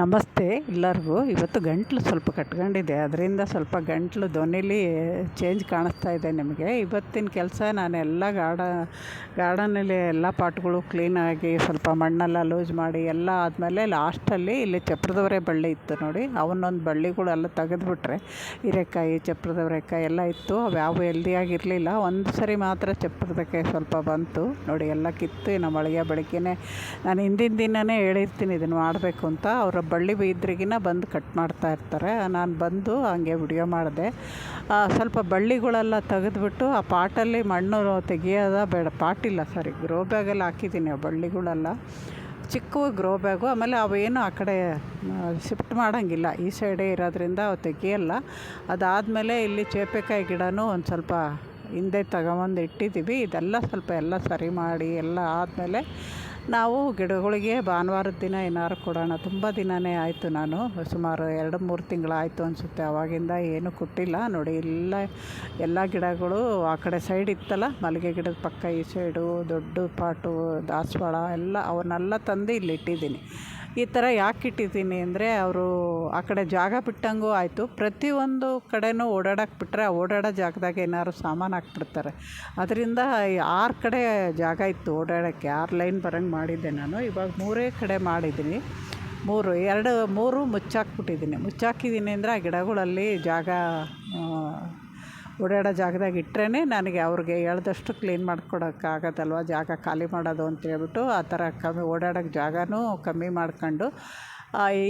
ನಮಸ್ತೆ ಎಲ್ಲರಿಗೂ. ಇವತ್ತು ಗಂಟ್ಲು ಸ್ವಲ್ಪ ಕಟ್ಕೊಂಡಿದೆ ಅದರಿಂದ ಸ್ವಲ್ಪ ಗಂಟ್ಲು ಧ್ವನಿಲಿ ಚೇಂಜ್ ಕಾಣಿಸ್ತಾ ಇದೆ ನಿಮಗೆ. ಇವತ್ತಿನ ಕೆಲಸ ನಾನು ಎಲ್ಲ ಗಾರ್ಡ ಗಾರ್ಡನಲ್ಲಿ ಎಲ್ಲ ಪಾಟ್ಗಳು ಕ್ಲೀನಾಗಿ ಸ್ವಲ್ಪ ಮಣ್ಣೆಲ್ಲ ಲೂಸ್ ಮಾಡಿ ಎಲ್ಲ ಆದಮೇಲೆ ಲಾಸ್ಟಲ್ಲಿ ಇಲ್ಲಿ ಚಪ್ರದವರೆ ಬಳ್ಳಿ ಇತ್ತು ನೋಡಿ. ಅವನ್ನೊಂದು ಬಳ್ಳಿಗಳೆಲ್ಲ ತೆಗೆದುಬಿಟ್ರೆ, ಹೀರೆಕಾಯಿ, ಚಪ್ರದವರೆಕಾಯಿ ಎಲ್ಲ ಇತ್ತು. ಅವು ಯಾವ ಹೆಲ್ದಿಯಾಗಿರಲಿಲ್ಲ ಒಂದು ಸರಿ ಮಾತ್ರ ಚಪ್ರದಕ್ಕೆ ಸ್ವಲ್ಪ ಬಂತು. ನೋಡಿ ಎಲ್ಲ ಕಿತ್ತು, ನಮ್ಮ ಅಳಿಗೆ ಬೆಳಗ್ಗೆನೇ ನಾನು ಹಿಂದಿನ ದಿನವೇ ಹೇಳಿರ್ತೀನಿ ಇದನ್ನು ಮಾಡಬೇಕು ಅಂತ. ಅವರ ಬಳ್ಳಿ ಇದ್ರಿಗಿನ ಬಂದು ಕಟ್ ಮಾಡ್ತಾ ಇರ್ತಾರೆ. ನಾನು ಬಂದು ಹಂಗೆ ವಿಡಿಯೋ ಮಾಡಿದೆ. ಸ್ವಲ್ಪ ಬಳ್ಳಿಗಳೆಲ್ಲ ತೆಗೆದ್ಬಿಟ್ಟು ಆ ಪಾಟಲ್ಲಿ ಮಣ್ಣು ತೆಗಿಯೋದ ಬೇಡ. ಪಾಟಿಲ್ಲ ಸರಿ ಗ್ರೋ ಬ್ಯಾಗಲ್ಲಿ ಹಾಕಿದ್ದೀನಿ ಆ ಬಳ್ಳಿಗಳೆಲ್ಲ. ಚಿಕ್ಕ ಗ್ರೋ ಬ್ಯಾಗು ಆಮೇಲೆ ಅವೇನು ಆ ಕಡೆ ಶಿಫ್ಟ್ ಮಾಡೋಂಗಿಲ್ಲ. ಈ ಸೈಡೇ ಇರೋದ್ರಿಂದ ಅವು ತೆಗಿಯಲ್ಲ. ಅದಾದಮೇಲೆ ಇಲ್ಲಿ ಚೇಪೆಕಾಯಿ ಗಿಡನೂ ಒಂದು ಸ್ವಲ್ಪ ಹಿಂದೆ ತಗೊಂಬಂದು ಇಟ್ಟಿದ್ದೀವಿ. ಇದೆಲ್ಲ ಸ್ವಲ್ಪ ಎಲ್ಲ ಸರಿ ಮಾಡಿ ಎಲ್ಲ ಆದಮೇಲೆ ನಾವು ಗಿಡಗಳಿಗೆ ಭಾನುವಾರದ ದಿನ ಏನಾದ್ರು ಕೊಡೋಣ. ತುಂಬ ದಿನವೇ ಆಯಿತು ನಾನು. ಸುಮಾರು ಎರಡು ಮೂರು ತಿಂಗಳಾಯಿತು ಅನಿಸುತ್ತೆ. ಅವಾಗಿಂದ ಏನೂ ಕೊಟ್ಟಿಲ್ಲ. ನೋಡಿ ಎಲ್ಲ ಎಲ್ಲ ಗಿಡಗಳು ಆ ಕಡೆ ಸೈಡ್ ಇತ್ತಲ್ಲ, ಮಲ್ಲಿಗೆ ಗಿಡದ ಪಕ್ಕ ಈ ಸೈಡು ದೊಡ್ಡ ಪಾಟು, ದಾಸವಾಳ ಎಲ್ಲ ಅವನ್ನೆಲ್ಲ ತಂದು ಇಲ್ಲಿ ಇಟ್ಟಿದ್ದೀನಿ. ಈ ಥರ ಯಾಕೆ ಇಟ್ಟಿದ್ದೀನಿ ಅಂದರೆ, ಅವರು ಆ ಕಡೆ ಜಾಗ ಬಿಟ್ಟಂಗೂ ಆಯಿತು. ಪ್ರತಿಯೊಂದು ಕಡೆನೂ ಓಡಾಡಕ್ಕೆ ಬಿಟ್ಟರೆ ಓಡಾಡೋ ಜಾಗದಾಗ ಏನಾದ್ರು ಸಾಮಾನು ಹಾಕ್ಬಿಡ್ತಾರೆ. ಅದರಿಂದ ಆರು ಕಡೆ ಜಾಗ ಇತ್ತು ಓಡಾಡೋಕ್ಕೆ. ಆರು ಲೈನ್ ಬರೋಂಗೆ ಮಾಡಿದ್ದೆ ನಾನು. ಇವಾಗ ಮೂರೇ ಕಡೆ ಮಾಡಿದ್ದೀನಿ. ಮೂರು, ಎರಡು, ಮೂರು ಮುಚ್ಚಾಕ್ಬಿಟ್ಟಿದ್ದೀನಿ. ಮುಚ್ಚಾಕಿದ್ದೀನಿ ಅಂದರೆ ಆ ಗಿಡಗಳಲ್ಲಿ ಜಾಗ ಓಡಾಡೋ ಜಾಗದಾಗ ಇಟ್ಟರೆ ನನಗೆ ಅವ್ರಿಗೆ ಹೇಳ್ದಷ್ಟು ಕ್ಲೀನ್ ಮಾಡ್ಕೊಡೋಕ್ಕಾಗತ್ತಲ್ವ? ಜಾಗ ಖಾಲಿ ಮಾಡೋದು ಅಂತೇಳ್ಬಿಟ್ಟು ಆ ಥರ ಕಮ್ಮಿ ಓಡಾಡೋಕ್ಕೆ ಜಾಗನೂ ಕಮ್ಮಿ ಮಾಡ್ಕೊಂಡು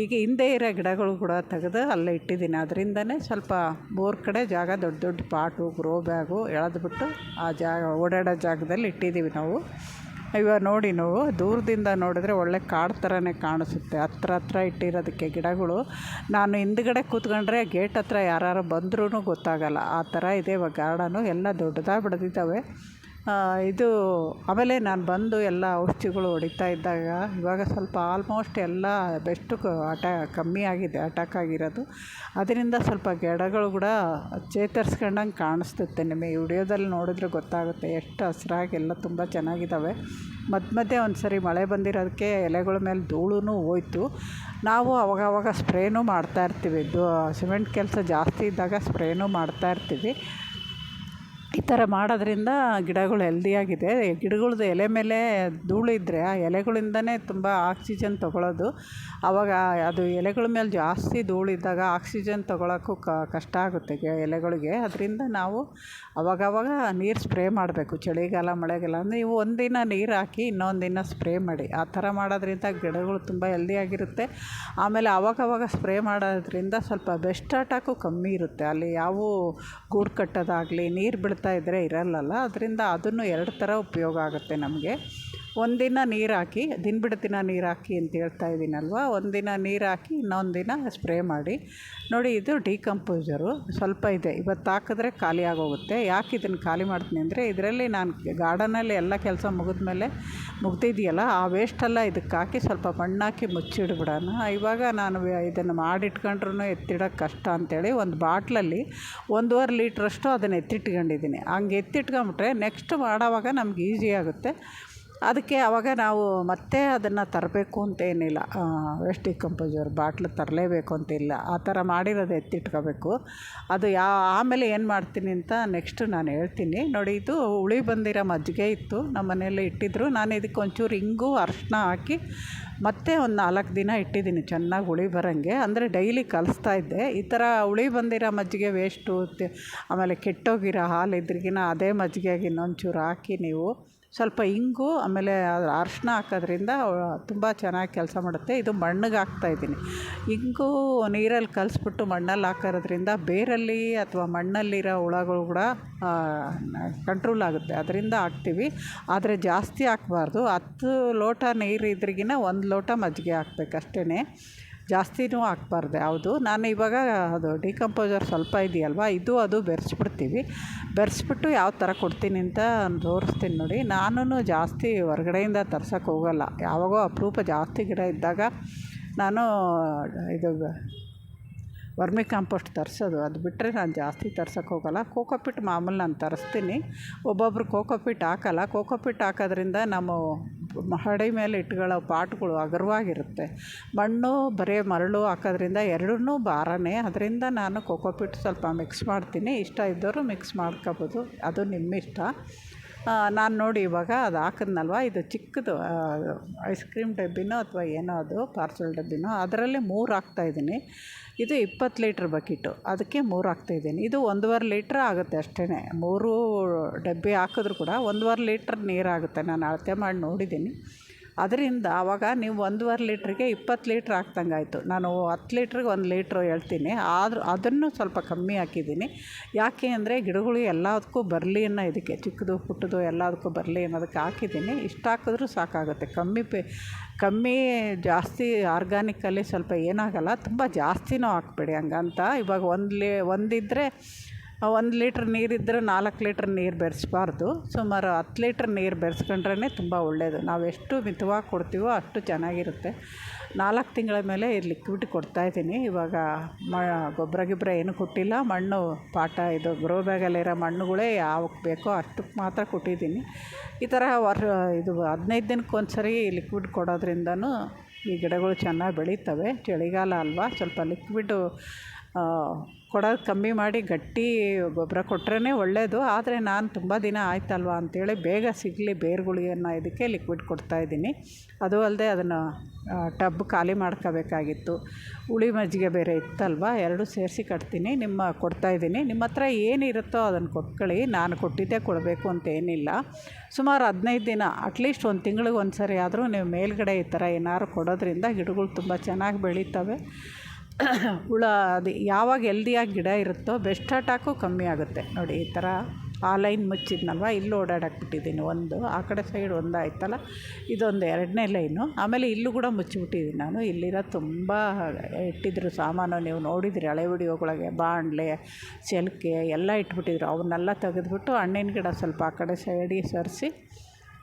ಈಗ ಹಿಂದೆ ಇರೋ ಗಿಡಗಳು ಕೂಡ ತೆಗೆದು ಅಲ್ಲೇ ಇಟ್ಟಿದ್ದೀನಿ. ಅದರಿಂದನೇ ಸ್ವಲ್ಪ ಮೂರು ಕಡೆ ಜಾಗ ದೊಡ್ಡ ದೊಡ್ಡ ಪಾಟು, ಗ್ರೋ ಬ್ಯಾಗು ಎಳೆದ್ಬಿಟ್ಟು ಆ ಜಾಗ, ಓಡಾಡೋ ಜಾಗದಲ್ಲಿ ಇಟ್ಟಿದ್ದೀವಿ ನಾವು. ಇವಾಗ ನೋಡಿ ನಾವು. ದೂರದಿಂದ ನೋಡಿದ್ರೆ ಒಳ್ಳೆ ಕಾಡು ಥರನೇ ಕಾಣಿಸುತ್ತೆ. ಹತ್ರ ಹತ್ರ ಇಟ್ಟಿರೋದಕ್ಕೆ ಗಿಡಗಳು. ನಾನು ಹಿಂದ್ಗಡೆ ಕೂತ್ಕೊಂಡ್ರೆ ಗೇಟ್ ಹತ್ರ ಯಾರು ಬಂದ್ರೂ ಗೊತ್ತಾಗಲ್ಲ. ಆ ಥರ ಇದೆ ಇವಾಗ ಗಾರ್ಡನು. ಎಲ್ಲ ದೊಡ್ಡದಾಗಿ ಬೆಳೆದಿದ್ದಾವೆ ಇದು ಆಮೇಲೆ ನಾನು ಬಂದು ಎಲ್ಲ ಔಷಧಿಗಳು ಹೊಡಿತಾ ಇದ್ದಾಗ ಇವಾಗ ಸ್ವಲ್ಪ ಆಲ್ಮೋಸ್ಟ್ ಎಲ್ಲ ಬೆಸ್ಟು ಅಟ್ಯಾ ಕಮ್ಮಿ ಆಗಿದೆ ಅಟ್ಯಾಕ್ ಆಗಿರೋದು. ಅದರಿಂದ ಸ್ವಲ್ಪ ಗಿಡಗಳು ಕೂಡ ಚೇತರಿಸ್ಕೊಂಡಂಗೆ ಕಾಣಿಸ್ತುತ್ತೆ. ನಿಮಗೆ ವಿಡಿಯೋದಲ್ಲಿ ನೋಡಿದ್ರೆ ಗೊತ್ತಾಗುತ್ತೆ ಎಷ್ಟು ಹಸಿರಾಗಿ ಎಲ್ಲ ತುಂಬ ಚೆನ್ನಾಗಿದ್ದಾವೆ. ಮಧ್ಯ ಮಧ್ಯೆ ಒಂದು ಸರಿ ಮಳೆ ಬಂದಿರೋದಕ್ಕೆ ಎಲೆಗಳ ಮೇಲೆ ಧೂಳೂ ಹೋಯ್ತು. ನಾವು ಅವಾಗವಾಗ ಸ್ಪ್ರೇನೂ ಮಾಡ್ತಾಯಿರ್ತೀವಿ ಇದು ಸಿಮೆಂಟ್ ಕೆಲಸ ಜಾಸ್ತಿ ಇದ್ದಾಗ ಸ್ಪ್ರೇನೂ ಮಾಡ್ತಾಯಿರ್ತೀವಿ ಈ ಥರ ಮಾಡೋದ್ರಿಂದ ಗಿಡಗಳು ಹೆಲ್ದಿಯಾಗಿದೆ ಗಿಡಗಳ್ದು ಎಲೆ ಮೇಲೆ ಧೂಳು ಇದ್ದರೆ ಆ ಎಲೆಗಳಿಂದನೇ ತುಂಬ ಆಕ್ಸಿಜನ್ ತೊಗೊಳ್ಳೋದು ಆವಾಗ ಅದು ಎಲೆಗಳ ಮೇಲೆ ಜಾಸ್ತಿ ಧೂಳಿದ್ದಾಗ ಆಕ್ಸಿಜನ್ ತೊಗೊಳಕ್ಕೂ ಕಷ್ಟ ಆಗುತ್ತೆ ಎಲೆಗಳಿಗೆ. ಅದರಿಂದ ನಾವು ಅವಾಗವಾಗ ನೀರು ಸ್ಪ್ರೇ ಮಾಡಬೇಕು. ಚಳಿಗಾಲ, ಮಳೆಗಾಲ ಅಂದರೆ ನೀವು ಒಂದಿನ ನೀರು ಹಾಕಿ ಇನ್ನೊಂದಿನ ದಿನ ಸ್ಪ್ರೇ ಮಾಡಿ. ಆ ಥರ ಮಾಡೋದ್ರಿಂದ ಗಿಡಗಳು ತುಂಬ ಹೆಲ್ದಿಯಾಗಿರುತ್ತೆ ಆಮೇಲೆ ಅವಾಗವಾಗ ಸ್ಪ್ರೇ ಮಾಡೋದ್ರಿಂದ ಸ್ವಲ್ಪ ಬೆಸ್ಟ್ ಅಟ್ಯಾಕು ಕಮ್ಮಿ ಇರುತ್ತೆ. ಅಲ್ಲಿ ಯಾವ ಗೂಡು ಕಟ್ಟೋದಾಗಲಿ, ನೀರು ಬೀಳ್ತಾ ಇದ್ದರೆ ಇರಲ್ಲಲ್ಲ ಅದರಿಂದ ಅದನ್ನು ಎರಡು ಥರ ಉಪಯೋಗ ಆಗುತ್ತೆ ನಮಗೆ. ಒಂದಿನ ನೀರು ಹಾಕಿ ದಿನ ನೀರು ಹಾಕಿ ಅಂತ ಹೇಳ್ತಾ ಇದ್ದೀನಲ್ವ ಒಂದಿನ ನೀರು ಹಾಕಿ ಇನ್ನೊಂದು ದಿನ ಸ್ಪ್ರೇ ಮಾಡಿ. ನೋಡಿ, ಇದು ಡಿಕಂಪೋಸರು. ಸ್ವಲ್ಪ ಇದೆ. ಇವತ್ತು ಹಾಕಿದ್ರೆ ಖಾಲಿ ಆಗೋಗುತ್ತೆ. ಯಾಕೆ ಇದನ್ನು ಖಾಲಿ ಮಾಡ್ತೀನಿ ಅಂದರೆ, ಇದರಲ್ಲಿ ನಾನು ಗಾರ್ಡನಲ್ಲಿ ಎಲ್ಲ ಕೆಲಸ ಮುಗಿದ್ಮೇಲೆ ಮುಗ್ದಿದೆಯಲ್ಲ, ಆ ವೇಸ್ಟೆಲ್ಲ ಇದಕ್ಕೆ ಹಾಕಿ ಸ್ವಲ್ಪ ಮಣ್ಣಾಕಿ ಮುಚ್ಚಿಡ್ಬಿಡೋಣ. ಇವಾಗ ನಾನು ಇದನ್ನು ಮಾಡಿಟ್ಕೊಂಡ್ರೂ ಎತ್ತಿಡೋಕ್ಕೆ ಕಷ್ಟ ಅಂತೇಳಿ ಒಂದು ಬಾಟ್ಲಲ್ಲಿ ಒಂದೂವರೆ ಲೀಟ್ರಷ್ಟು ಅದನ್ನು ಎತ್ತಿಟ್ಕೊಂಡಿದ್ದೀನಿ. ಹಂಗೆ ಎತ್ತಿಟ್ಕೊಂಬಿಟ್ರೆ ನೆಕ್ಸ್ಟ್ ಮಾಡೋವಾಗ ನಮ್ಗೆ ಈಸಿ ಆಗುತ್ತೆ. ಅದಕ್ಕೆ ಆವಾಗ ನಾವು ಮತ್ತೆ ಅದನ್ನು ತರಬೇಕು ಅಂತೇನಿಲ್ಲ ವೇಸ್ಟ್ ಡಿಕಂಪೋಸರ್ ಬಾಟ್ಲು ತರಲೇಬೇಕು ಅಂತಿಲ್ಲ ಆ ಥರ ಮಾಡಿರೋದು ಎತ್ತಿಟ್ಕೋಬೇಕು. ಅದು ಯಾ, ಆಮೇಲೆ ಏನು ಮಾಡ್ತೀನಿ ಅಂತ ನೆಕ್ಸ್ಟ್ ನಾನು ಹೇಳ್ತೀನಿ. ನೋಡಿ, ಇದು ಹುಳಿ ಬಂದಿರೋ ಮಜ್ಜಿಗೆ ಇತ್ತು. ನಮ್ಮ ಮನೆಯಲ್ಲಿ ಇಟ್ಟಿದ್ರು. ನಾನು ಇದಕ್ಕೆ ಒಂಚೂರು ಹಿಂಗು ಅರಶಿನ ಹಾಕಿ ಮತ್ತೆ ಒಂದು ನಾಲ್ಕು ದಿನ ಇಟ್ಟಿದ್ದೀನಿ. ಚೆನ್ನಾಗಿ ಹುಳಿ ಬರೋಂಗೆ. ಅಂದರೆ ಡೈಲಿ ಕಲಿಸ್ತಾ ಇದ್ದೆ. ಈ ಥರ ಹುಳಿ ಬಂದಿರೋ ಮಜ್ಜಿಗೆ ವೇಸ್ಟು ಆಮೇಲೆ ಕೆಟ್ಟೋಗಿರೋ ಹಾಲು ಇದ್ರಿಗಿನ ಅದೇ ಮಜ್ಜಿಗೆಗೆ ಇನ್ನೊಂಚೂರು ಹಾಕಿ ನೀವು ಸ್ವಲ್ಪ ಇಂಗು, ಆಮೇಲೆ ಅರಶಿನ ಹಾಕೋದ್ರಿಂದ ತುಂಬ ಚೆನ್ನಾಗಿ ಕೆಲಸ ಮಾಡುತ್ತೆ. ಇದು ಮಣ್ಣಿಗೆ ಹಾಕ್ತಾಯಿದ್ದೀನಿ ಇಂಗು ನೀರಲ್ಲಿ ಕಲಸ್ಬಿಟ್ಟು ಮಣ್ಣಲ್ಲಿ ಹಾಕೋದ್ರಿಂದ ಬೇರಲ್ಲಿ ಅಥವಾ ಮಣ್ಣಲ್ಲಿರೋ ಹುಳಗಳು ಕೂಡ ಕಂಟ್ರೋಲ್ ಆಗುತ್ತೆ. ಅದರಿಂದ ಹಾಕ್ತೀವಿ. ಆದರೆ ಜಾಸ್ತಿ ಹಾಕಬಾರ್ದು. ಹತ್ತು ಲೋಟ ನೀರು ಇದ್ರಿಗಿನ ಒಂದು ಲೋಟ ಮಜ್ಜಿಗೆ ಹಾಕ್ಬೇಕು ಅಷ್ಟೇ ಜಾಸ್ತಿನೂ ಹಾಕ್ಬಾರ್ದು ಯಾವುದು? ನಾನು ಇವಾಗ ಅದು ಡಿಕಂಪೋಸರ್ ಸ್ವಲ್ಪ ಇದೆಯಲ್ವ? ಇದು ಅದು ಬೆರೆಸ್ಬಿಡ್ತೀವಿ. ಬೆರೆಸ್ಬಿಟ್ಟು ಯಾವ ಥರ ಕೊಡ್ತೀನಿ ಅಂತ ತೋರಿಸ್ತೀನಿ ನೋಡಿ. ನಾನು ಜಾಸ್ತಿ ಹೊರ್ಗಡೆಯಿಂದ ತರ್ಸೋಕ್ಕೆ ಹೋಗಲ್ಲ. ಯಾವಾಗೋ ಅಪರೂಪ ಜಾಸ್ತಿ ಗಿಡ ಇದ್ದಾಗ ನಾನು ಇದು ವರ್ಮಿ ಕಾಂಪೋಸ್ಟ್ ತರಿಸೋದು. ಅದು ಬಿಟ್ಟರೆ ನಾನು ಜಾಸ್ತಿ ತರ್ಸೋಕ್ಕೆ ಹೋಗಲ್ಲ. ಕೋಕೋಪಿಟ್ ಮಾಮೂಲಿ ನಾನು ತರಿಸ್ತೀನಿ. ಒಬ್ಬೊಬ್ರು ಕೋಕೋಪಿಟ್ ಹಾಕಲ್ಲ. ಕೋಕೋಪಿಟ್ ಹಾಕೋದ್ರಿಂದ ನಮ್ಮ ಮಹಡಿ ಮೇಲೆ ಇಟ್ಕೊಳ್ಳೋ ಪಾಟ್ಗಳು ಅಗರವಾಗಿರುತ್ತೆ. ಮಣ್ಣು ಬರೀ ಮರಳು ಹಾಕೋದ್ರಿಂದ ಎರಡೂ ಭಾರನೇ. ಅದರಿಂದ ನಾನು ಕೋಕೋಪಿಟ್ ಸ್ವಲ್ಪ ಮಿಕ್ಸ್ ಮಾಡ್ತೀನಿ. ಇಷ್ಟ ಇದ್ದವರು ಮಿಕ್ಸ್ ಮಾಡ್ಕೊಬೋದು. ಅದು ನಿಮ್ಮಿಷ್ಟ. ನಾನು ನೋಡಿ ಇವಾಗ ಅದು ಹಾಕಿದ್ನಲ್ವ? ಇದು ಚಿಕ್ಕದು ಐಸ್ ಕ್ರೀಮ್ ಡಬ್ಬಿನೋ ಅಥವಾ ಏನೋ ಅದು ಪಾರ್ಸೆಲ್ ಡಬ್ಬಿನೋ, ಅದರಲ್ಲಿ ಮೂರು ಹಾಕ್ತಾಯಿದ್ದೀನಿ ಇದು ಇಪ್ಪತ್ತು ಲೀಟ್ರ್ ಬಕೆಟು. ಅದಕ್ಕೆ ಮೂರು ಹಾಕ್ತಾಯಿದ್ದೀನಿ ಇದು ಒಂದೂವರೆ ಲೀಟ್ರ್ ಆಗುತ್ತೆ ಅಷ್ಟೇ ಮೂರು ಡಬ್ಬಿ ಹಾಕಿದ್ರು ಕೂಡ ಒಂದೂವರೆ ಲೀಟ್ರ್ ನೀರಾಗುತ್ತೆ ನಾನು ಅಳತೆ ಮಾಡಿ ನೋಡಿದ್ದೀನಿ. ಅದರಿಂದ ಆವಾಗ ನೀವು ಒಂದೂವರೆ ಲೀಟ್ರಿಗೆ ಇಪ್ಪತ್ತು ಲೀಟ್ರ್ ಹಾಕ್ದಂಗೆ ಆಯಿತು ನಾನು ಹತ್ತು ಲೀಟ್ರಿಗೆ ಒಂದು ಲೀಟ್ರ್ ಹೇಳ್ತೀನಿ. ಆದರೂ ಅದನ್ನು ಸ್ವಲ್ಪ ಕಮ್ಮಿ ಹಾಕಿದ್ದೀನಿ. ಯಾಕೆ ಅಂದರೆ ಗಿಡಗಳು ಎಲ್ಲದಕ್ಕೂ ಬರಲಿ ಅನ್ನೋ ಇದಕ್ಕೆ, ಚಿಕ್ಕದು, ಪುಟ್ಟದು ಎಲ್ಲದಕ್ಕೂ ಬರಲಿ ಅನ್ನೋದಕ್ಕೆ ಹಾಕಿದ್ದೀನಿ. ಇಷ್ಟು ಹಾಕಿದ್ರೂ ಸಾಕಾಗುತ್ತೆ. ಕಮ್ಮಿ ಪೆ, ಕಮ್ಮಿ ಜಾಸ್ತಿ ಆರ್ಗಾನಿಕಲ್ಲಿ ಸ್ವಲ್ಪ ಏನಾಗಲ್ಲ. ತುಂಬ ಜಾಸ್ತಿನೂ ಹಾಕ್ಬೇಡಿ ಹಂಗಂತ. ಇವಾಗ ಒಂದು ಲೇ ಒಂದಿದ್ದರೆ ಒಂದು ಲೀಟ್ರ್ ನೀರಿದ್ದರೆ ನಾಲ್ಕು ಲೀಟ್ರ್ ನೀರು ಬೆರೆಸ್ಬಾರ್ದು. ಸುಮಾರು ಹತ್ತು ಲೀಟ್ರ್ ನೀರು ಬೆರೆಸ್ಕೊಂಡ್ರೇ ತುಂಬ ಒಳ್ಳೆಯದು ನಾವು ಎಷ್ಟು ಮಿತವಾಗಿ ಕೊಡ್ತೀವೋ ಅಷ್ಟು ಚೆನ್ನಾಗಿರುತ್ತೆ. ನಾಲ್ಕು ತಿಂಗಳ ಮೇಲೆ ಈ ಲಿಕ್ವಿಡ್ ಕೊಡ್ತಾಯಿದ್ದೀನಿ ಇವಾಗ ಮ ಗೊಬ್ಬರ ಗಿಬ್ಬರ ಏನೂ ಕೊಟ್ಟಿಲ್ಲ. ಮಣ್ಣು ಪಾಟ ಇದು ಗ್ರೋ ಬ್ಯಾಗಲ್ಲಿರೋ ಮಣ್ಣುಗಳೇ ಯಾವಕ್ಕೆ ಬೇಕೋ ಅಷ್ಟಕ್ಕೆ ಮಾತ್ರ ಕೊಟ್ಟಿದ್ದೀನಿ. ಈ ಥರ ವರ್, ಇದು ಹದಿನೈದು ದಿನಕ್ಕೆ ಒಂದು ಸರಿ ಲಿಕ್ವಿಡ್ ಕೊಡೋದ್ರಿಂದನೂ ಈ ಗಿಡಗಳು ಚೆನ್ನಾಗಿ ಬೆಳೀತವೆ. ಚಳಿಗಾಲ ಅಲ್ವಾ? ಸ್ವಲ್ಪ ಲಿಕ್ವಿಡ್ಡು ಕೊಡೋದು ಕಮ್ಮಿ ಮಾಡಿ ಗಟ್ಟಿ ಗೊಬ್ಬರ ಕೊಟ್ರೇ ಒಳ್ಳೆಯದು ಆದರೆ ನಾನು ತುಂಬ ದಿನ ಆಯ್ತಲ್ವ ಅಂಥೇಳಿ ಬೇಗ ಸಿಗಲಿ ಬೇರುಗಳಿಗೆ ಅನ್ನೋ ಇದಕ್ಕೆ ಲಿಕ್ವಿಡ್ ಕೊಡ್ತಾಯಿದ್ದೀನಿ ಅದು ಅಲ್ಲದೆ ಅದನ್ನು ಟಬ್ ಖಾಲಿ ಮಾಡ್ಕೋಬೇಕಾಗಿತ್ತು. ಹುಳಿ ಮಜ್ಜಿಗೆ ಬೇರೆ ಇತ್ತಲ್ವ, ಎರಡೂ ಸೇರಿಸಿ ಕಟ್ತೀನಿ. ನಿಮ್ಮ ಕೊಡ್ತಾಯಿದ್ದೀನಿ ನಿಮ್ಮ ಹತ್ರ ಏನಿರುತ್ತೋ ಅದನ್ನು ಕೊಟ್ಕೊಳ್ಳಿ. ನಾನು ಕೊಟ್ಟಿದ್ದೇ ಕೊಡಬೇಕು ಅಂತ ಏನಿಲ್ಲ. ಸುಮಾರು ಹದಿನೈದು ದಿನ ಅಟ್ಲೀಸ್ಟ್ ಒಂದು ತಿಂಗಳಿಗೆ ಒಂದು ಸರಿ ಆದರೂ ನೀವು ಮೇಲುಗಡೆ ಈ ಥರ ಏನಾದ್ರು ಕೊಡೋದ್ರಿಂದ ಗಿಡಗಳು ತುಂಬ ಚೆನ್ನಾಗಿ ಬೆಳೀತವೆ. ಹುಳ ಅದು ಯಾವಾಗ ಹೆಲ್ದಿಯಾಗಿ ಗಿಡ ಇರುತ್ತೋ ಬೆಸ್ಟ್ ಅಟ್ಯಾಕು ಕಮ್ಮಿ ಆಗುತ್ತೆ. ನೋಡಿ, ಈ ಥರ ಆ ಲೈನ್ ಮುಚ್ಚಿದ್ನಲ್ವ? ಇಲ್ಲೂ ಓಡಾಡಕ್ಕೆ ಬಿಟ್ಟಿದ್ದೀನಿ ಒಂದು, ಆ ಕಡೆ ಸೈಡ್ ಒಂದು ಆಯ್ತಲ್ಲ? ಇದೊಂದು ಎರಡನೇ ಲೈನು ಆಮೇಲೆ ಇಲ್ಲೂ ಕೂಡ ಮುಚ್ಚಿಬಿಟ್ಟಿದ್ದೀನಿ ನಾನು. ಇಲ್ಲಿರೋ ತುಂಬ ಇಟ್ಟಿದ್ರು ಸಾಮಾನು. ನೀವು ನೋಡಿದ್ರಿ ಹಳೆ ವಿಡಿಯೋಗಳಿಗೆ ಬಾಣಲೆ ಸೆಲ್ಕೆ ಎಲ್ಲ ಇಟ್ಬಿಟ್ಟಿದ್ರು. ಅವನ್ನೆಲ್ಲ ತೆಗೆದ್ಬಿಟ್ಟು ಹಣ್ಣಿನ ಗಿಡ ಸ್ವಲ್ಪ ಆ ಕಡೆ ಸೈಡಿಗೆ ಸರಿಸಿ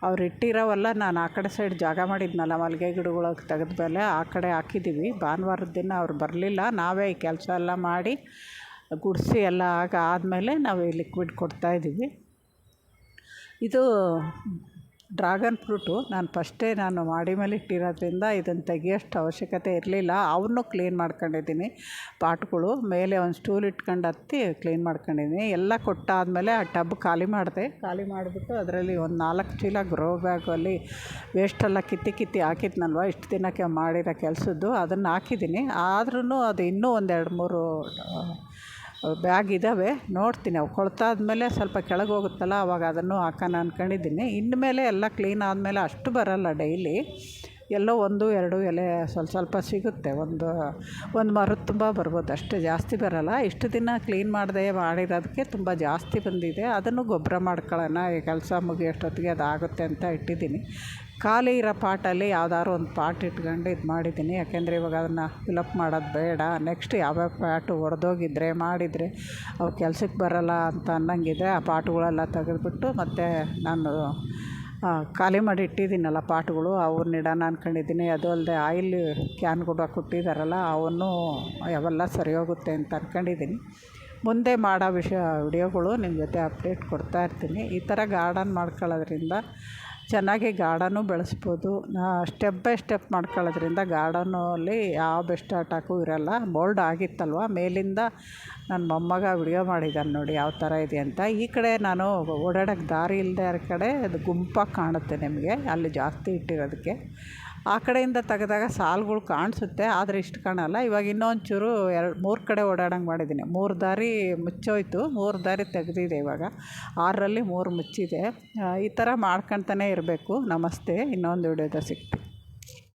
ಅವ್ರು ಇಟ್ಟಿರೋವಲ್ಲ, ನಾನು ಆ ಕಡೆ ಸೈಡ್ ಜಾಗ ಮಾಡಿದ್ನಲ್ಲ ಮಲ್ಲಿಗೆ ತೆಗೆದ ಮೇಲೆ ಆ ಕಡೆ ಹಾಕಿದ್ದೀವಿ ಭಾನುವಾರದ ದಿನ ಅವ್ರು ಬರಲಿಲ್ಲ. ನಾವೇ ಈ ಕೆಲಸ ಎಲ್ಲ ಮಾಡಿ ಗುಡಿಸಿ ಎಲ್ಲ ಆಗ ಆದಮೇಲೆ ನಾವು ಈ ಲಿಕ್ವಿಡ್ ಕೊಡ್ತಾಯಿದ್ದೀವಿ ಇದು ಡ್ರಾಗನ್ ಫ್ರೂಟು ನಾನು ಫಸ್ಟೇ ನಾನು ಮಾಡಿ ಮೇಲೆ ಇಟ್ಟಿರೋದ್ರಿಂದ ಇದನ್ನು ತೆಗಿಯೋಷ್ಟು ಅವಶ್ಯಕತೆ ಇರಲಿಲ್ಲ. ಅವನ್ನೂ ಕ್ಲೀನ್ ಮಾಡ್ಕೊಂಡಿದ್ದೀನಿ. ಪಾಟ್ಗಳು ಮೇಲೆ ಒಂದು ಸ್ಟೂಲ್ ಇಟ್ಕೊಂಡು ಹತ್ತಿ ಕ್ಲೀನ್ ಮಾಡ್ಕೊಂಡಿದ್ದೀನಿ. ಎಲ್ಲ ಕೊಟ್ಟಾದಮೇಲೆ ಆ ಟಬ್ ಖಾಲಿ ಮಾಡಿದೆ. ಖಾಲಿ ಮಾಡಿಬಿಟ್ಟು ಅದರಲ್ಲಿ ಒಂದು ನಾಲ್ಕು ಚೀಲ ಗ್ರೋ ಬ್ಯಾಗಲ್ಲಿ ವೇಸ್ಟೆಲ್ಲ ಕಿತ್ತಿ ಕಿತ್ತಿ ಹಾಕಿದ್ನಲ್ವ? ಇಷ್ಟು ದಿನಕ್ಕೆ ಮಾಡಿರೋ ಕೆಲಸದ್ದು. ಅದನ್ನು ಹಾಕಿದ್ದೀನಿ. ಆದ್ರೂ ಅದು ಇನ್ನೂ ಒಂದೆರಡು ಮೂರು ಬ್ಯಾಗ್ ಇದ್ದಾವೆ ನೋಡ್ತೀನಿ. ಅವು ಕೊಳ್ತಾದ್ಮೇಲೆ ಸ್ವಲ್ಪ ಕೆಳಗೆ ಹೋಗುತ್ತಲ್ಲ, ಅವಾಗ ಅದನ್ನು ಹಾಕೋಣ ಅಂದ್ಕೊಂಡಿದ್ದೀನಿ ಇನ್ಮೇಲೆ ಎಲ್ಲ ಕ್ಲೀನ್ ಆದಮೇಲೆ ಅಷ್ಟು ಬರೋಲ್ಲ ಡೈಲಿ. ಎಲ್ಲೋ ಒಂದು, ಎರಡು ಎಲೆ ಸ್ವಲ್ಪ ಸ್ವಲ್ಪ ಸಿಗುತ್ತೆ. ಒಂದು ಒಂದು ಮರದ ತುಂಬ ಬರ್ಬೋದು. ಅಷ್ಟೇ ಜಾಸ್ತಿ ಬರೋಲ್ಲ. ಇಷ್ಟು ದಿನ ಕ್ಲೀನ್ ಮಾಡದೆ ಮಾಡಿರೋದಕ್ಕೆ ತುಂಬ ಜಾಸ್ತಿ ಬಂದಿದೆ. ಅದನ್ನು ಗೊಬ್ಬರ ಮಾಡ್ಕೊಳ್ಳೋಣ. ಈ ಕೆಲಸ ಮುಗಿಯೋಷ್ಟೊತ್ತಿಗೆ ಅದು ಆಗುತ್ತೆ ಅಂತ ಇಟ್ಟಿದ್ದೀನಿ. ಖಾಲಿ ಇರೋ ಪಾಟಲ್ಲಿ ಯಾವ್ದಾದ್ರು ಒಂದು ಪಾಟ್ ಇಟ್ಕೊಂಡು ಇದು ಮಾಡಿದ್ದೀನಿ. ಯಾಕೆಂದರೆ ಇವಾಗ ಅದನ್ನು ಫಿಲಪ್ ಮಾಡೋದು ಬೇಡ. ನೆಕ್ಸ್ಟ್ ಯಾವ್ಯಾವ ಪಾಟು ಒಡೆದೋಗಿದ್ರೆ, ಮಾಡಿದರೆ ಅವು ಕೆಲಸಕ್ಕೆ ಬರೋಲ್ಲ ಅಂತ ಅನ್ನಂಗಿದ್ರೆ ಆ ಪಾಟ್ಗಳೆಲ್ಲ ತೆಗೆದುಬಿಟ್ಟು ಮತ್ತು ನಾನು ಖಾಲಿ ಮಾಡಿ ಇಟ್ಟಿದ್ದೀನಲ್ಲ ಪಾಟ್ಗಳು ಅವನ್ನ ಇಡೋಣ ಅಂದ್ಕೊಂಡಿದ್ದೀನಿ ಅದು ಅಲ್ಲದೆ ಆಯಿಲ್ ಕ್ಯಾನ್ ಕೂಡ ಕೊಟ್ಟಿದ್ದಾರಲ್ಲ ಅವನ್ನು ಅವೆಲ್ಲ ಸರಿ ಹೋಗುತ್ತೆ ಅಂತ ಅಂದ್ಕೊಂಡಿದ್ದೀನಿ ಮುಂದೆ ಮಾಡೋ ವಿಷಯ, ವಿಡಿಯೋಗಳು ನಿಮ್ಮ ಜೊತೆ ಅಪ್ಡೇಟ್ ಕೊಡ್ತಾ ಇರ್ತೀನಿ. ಈ ಥರ ಗಾರ್ಡನ್ ಮಾಡ್ಕೊಳ್ಳೋದ್ರಿಂದ ಚೆನ್ನಾಗಿ ಗಾರ್ಡನ್ನು ಬೆಳೆಸ್ಬೋದು. ಸ್ಟೆಪ್ ಬೈ ಸ್ಟೆಪ್ ಮಾಡ್ಕೊಳ್ಳೋದ್ರಿಂದ ಗಾರ್ಡನಲ್ಲಿ ಯಾವ ಬೆಸ್ಟ್ ಅಟ್ಯಾಕು ಇರೋಲ್ಲ. ಬೋಲ್ಡ್ ಆಗಿತ್ತಲ್ವ? ಮೇಲಿಂದ ನನ್ನ ಮೊಮ್ಮಗ ವಿಡಿಯೋ ಮಾಡಿದ್ದಾನೆ ನೋಡಿ ಯಾವ ಥರ ಇದೆ ಅಂತ. ಈ ಕಡೆ ನಾನು ಓಡಾಡೋಕ್ಕೆ ದಾರಿ ಇಲ್ಲದೆ ಇರೋ ಕಡೆ ಅದು ಗುಂಪಾಗಿ ಕಾಣುತ್ತೆ ನಿಮಗೆ. ಅಲ್ಲಿ ಜಾಸ್ತಿ ಇಟ್ಟಿರೋದಕ್ಕೆ. ಆ ಕಡೆಯಿಂದ ತೆಗೆದಾಗ ಸಾಲುಗಳು ಕಾಣಿಸುತ್ತೆ, ಆದರೆ ಇಷ್ಟು ಕಾಣಲ್ಲ. ಇವಾಗ ಇನ್ನೊಂಚೂರು ಎರಡು, ಮೂರು ಕಡೆ ಓಡಾಡಂಗೆ ಮಾಡಿದ್ದೀನಿ. ಮೂರು ದಾರಿ ಮುಚ್ಚೋಯ್ತು, ಮೂರು ದಾರಿ ತೆಗೆದಿದೆ ಇವಾಗ. ಆರರಲ್ಲಿ ಮೂರು ಮುಚ್ಚಿದೆ. ಈ ಥರ ಮಾಡ್ಕೊಳ್ತಾನೆ ಇರಬೇಕು. ನಮಸ್ತೆ. ಇನ್ನೊಂದು ವಿಡಿಯೋದಲ್ಲಿ ಸಿಗ್ತೀನಿ.